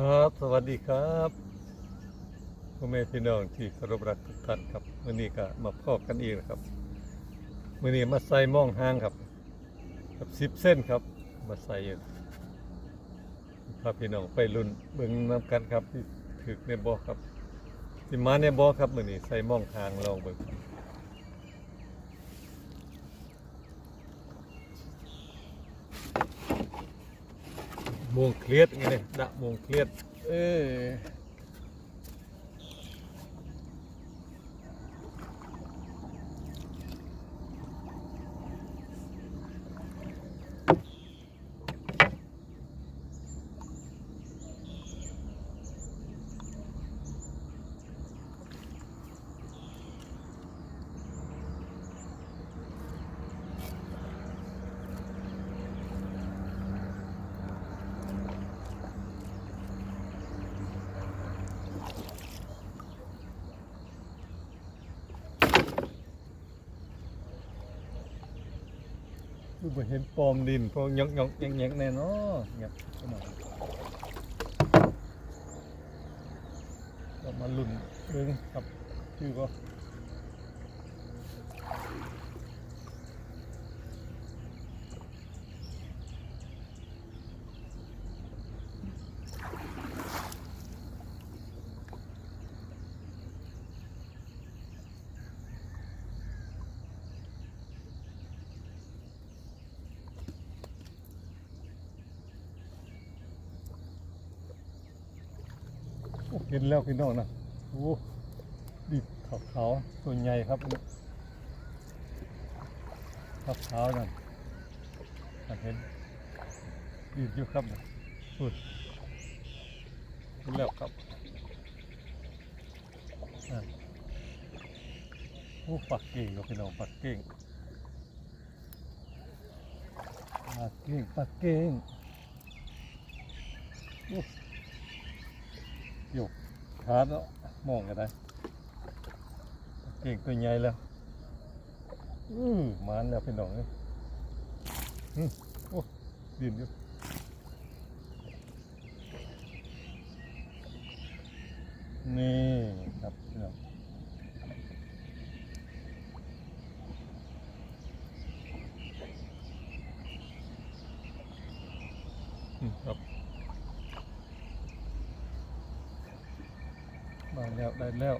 ครับ สวัสดีครับพ่อแม่พี่น้องที่เคารพรักทุกท่านครับมื่อนี้ก็มาพบกันอีกนะครับมื่อนี้มาใส่ม่องห้างครับกับสิบเส้นครับ มาใส่อยู่พาพี่น้องไปลุ้นเบิ่งน้ำกันครับที่ถึกในบ่อครับที่มาในบ่อครับมื่อนี้ใส่ม่องห้างลองเบิ่งโมงเครียดไงเนี่ยดะโมงเครียดเออ คือบ่เห็นปอมดินพราะยกยกแยงแยงแน่เนอนเงียบเข้ามาก็มาลุ่นเบิ่งครับชื่อก็ ห็นแล้วพี่น้องนะโอ้ดิบขาวขาวตัวใหญ่ครับขาวขาวนั่นเห็นดิบอยู่ครับนะสุดเห็นแล้วครับอะโอ้ปักเก่งครับพี่น้องปักเก่งปักเก่งปักเก่งโอ้ยก ขาดแล้วมองกันได้เก่งตัวใหญ่แล้วอือมานแล้วพี่น้องเอ้ยอืมโอ้ดินอยู่นี่ครับพี่น้องครับ มาแล้วได้แล้ว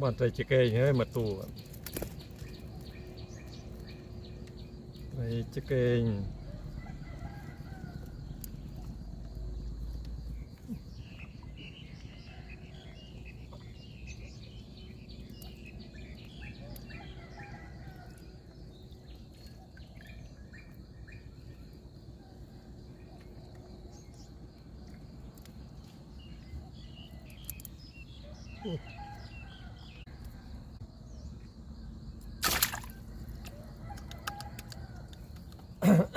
บ้านใจจะแก่ยังไงมาตูอะใจจะแก่ง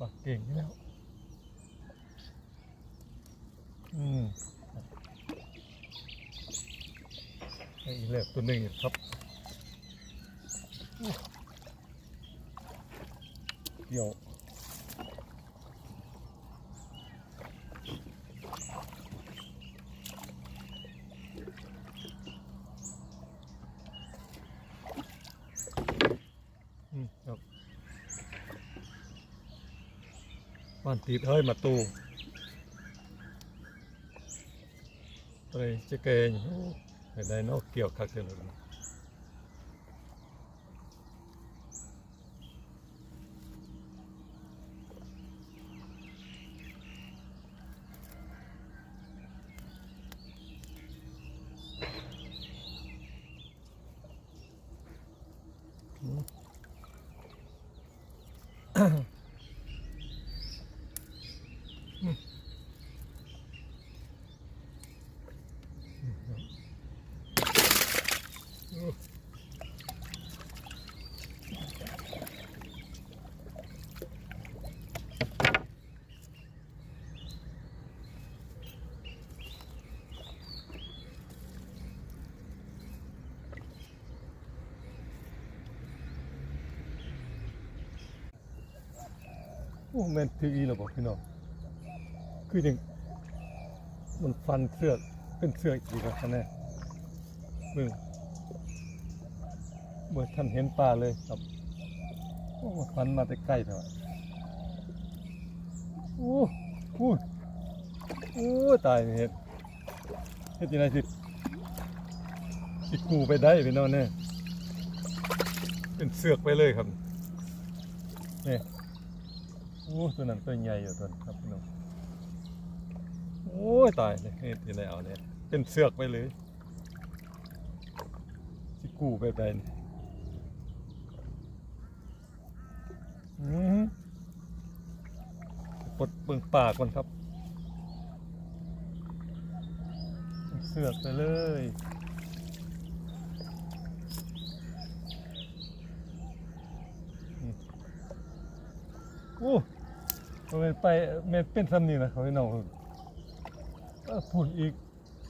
ปักเก่งแล้ว อืมได้อีกแล้วตัวหนึ่งครับเดี๋ยว อืมครับ บ้านติดเฮ้ยมาตูอะไรจะเกงโอ้ไปได้นอกเกี่ยวคักเลยนะโอ้แม่นถืออีแล้วบอกพี่น้องคือยังมันฟันเสือกเป็นเสือกอีกแล้วคะแน่เบิ่งเมื่อท่านเห็นปลาเลยครับโอ้ฟันมาแต่ใกล้เถอะโอ้โหโอ้ตายเห็ดเห็ดยังไงสิสิกูไปได้พี่น้องเนี่ยเป็นเสือกไปเลยครับเนี่ย โอ้ตัวนั้นตัวใหญ่อยู่ตัวนั้นครับพี่น้องโอ้ยตายเลยเฮ็ดยังไงเอาเนี่ยเป็นเสือกไปเลยสิกู้แบบใดนี่อืมปลดเบิ่งปากก่อนครับ เสือกไปเลยโอ้ มันไปเมนเป็นซ้ำนี่นะเขาพี่น้องเออพูดอีก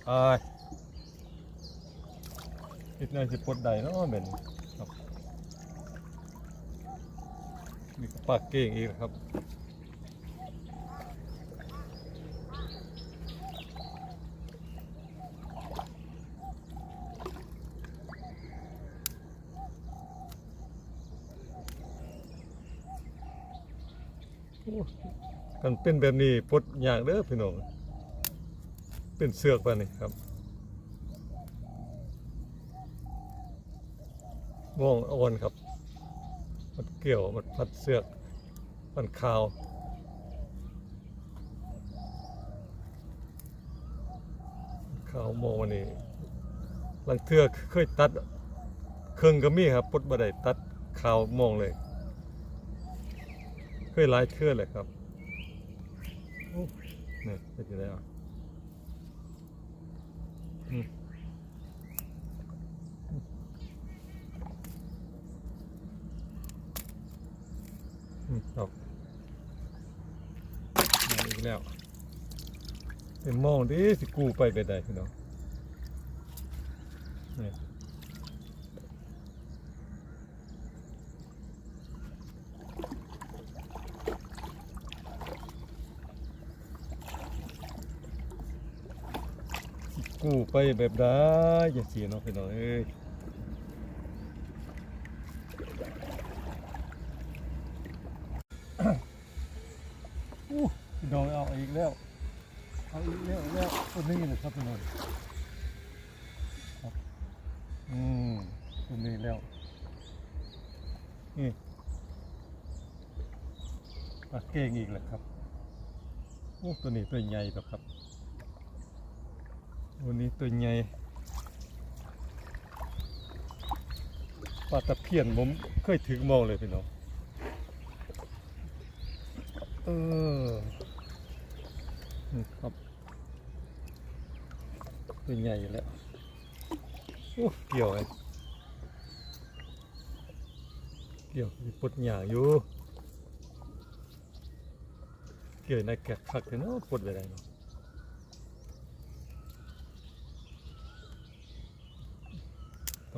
อายอีกหน่อยสิปวดใดเนาะเหม็นครับมีปากเก่งอีกครับ กันเป็นแบบนี้ปดยากเด้อพี่น้องเป็นเสือกไปนี่ครับง่วงอ่อนครับ มันเกี่ยวมันพัดเสือกมันขาวขาวมองวันนี้ลังเทือเคยตัดเครื่องก็มีครับปดบ่ได้ตัดขาวมองเลย ยหลายเทือเลยครับโอ้นี่เป็นยังไงอะอืมอืมครับมาอีกแล้วเป็นมองดิสิกูไปไปได้พี่น้องนี่สิ กูไปแบบได้อย่าเสียเนาะพี่น้องเอ้ยอู้พี่น้องเอาอีกแล้ว เอาอีกแล้วแล้วตัวนี้เลยครับพี่น้องครับอืมตัวนี้แล้วนี่ปลาเก่งอีกแล้วครับโอ้ตัวนี้ตัวใหญ่แล้วครับ วันนี้ตัวใหญ่ปลาตะเพียนผมเคยถึงมองเลยพี่น้องเออนี่ครับตัวใหญ่อยู่แล้วโอ้เกี่ยวไอ้เกี่ยวมีปดหยางอยู่เกี่ยวในแกะคักเลยเนาะปดไปได้เนาะ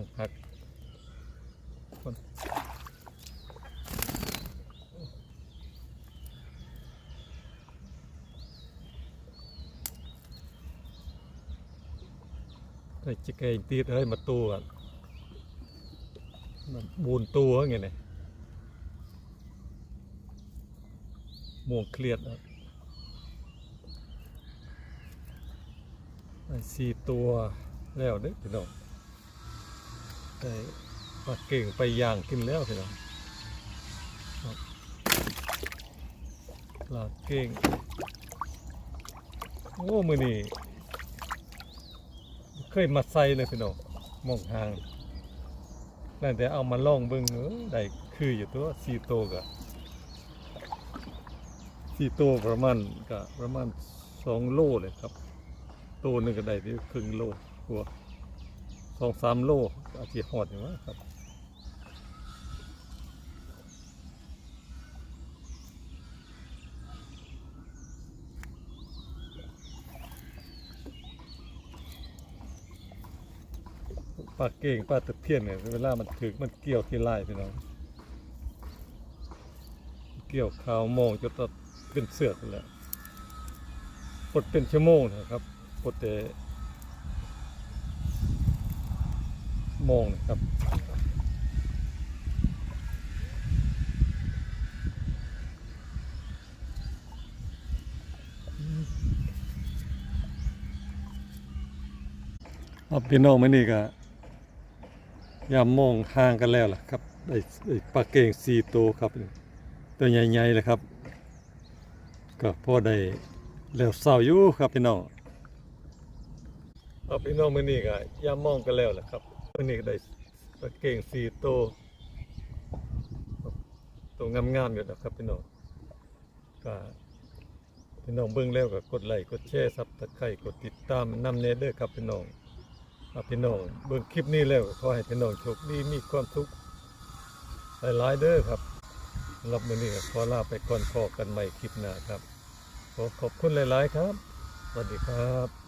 ต้องพักคนไอ้จิกเองตีดเฮ้ยมาตัวมันบูนตัวไงเนี่ยม่วงเครียดนะไอ้สี่ตัวแล้วเด้อพี่น้อง ปลาเก่งไปย่างกินแล้วพี่น้องปลาเก่งโอ้มือนี่เคยมาใส่เลยพี่น้องมองหางนั่นแต่เอามาล่องเบิ่งเออได้คืออยู่ตัวสี่ตัวกะสี่ตัวประมาณกะประมาณสองโลเลยครับตัวหนึ่งก็ได้ที่ครึ่งโลกว่า องสามโลอาจจะหอดอยู่มั้งครับปลาเก่งปลาตะเพียนเนี่ยเวลามันถึกมันเกี่ยวที่ไล่พี่น้อง เกี่ยวขาวโมงจนตัดเป็นเสือกเลยปลดเป็นชั่วโมงนะครับปลดแต่ โมงนะครับเอาพี่น้องมานี่ก็ยามมองห่างกันแล้วล่ะครับได้ได้ปลาเก่งสี่ตัวครับ ตัวใหญ่ๆเลยครับ ก็พอได้แล้วเศร้าอยู่ครับพี่น้องเอาพี่น้องมานี่ก็ยามมองกันแล้วล่ะครับ มานี่ก็ได้ปลาเก่งสี่ตัวตัวงามๆอยู่นะครับพี่น้องก็พี่น้องเบิ่งแล้วก็กดไลค์กดแชร์ซับตะไคร้กดติดตามนำเนเด้อครับพี่น้องครับพี่น้องเบิ่งคลิปนี้แล้วขอให้พี่น้องโชคดีมีความสุขหลายๆเด้อครับรับมือนี้ขอลาไปก่อนพอกันใหม่คลิปหน้าครับขอขอบคุณหลาย ๆ ครับสวัสดีครับ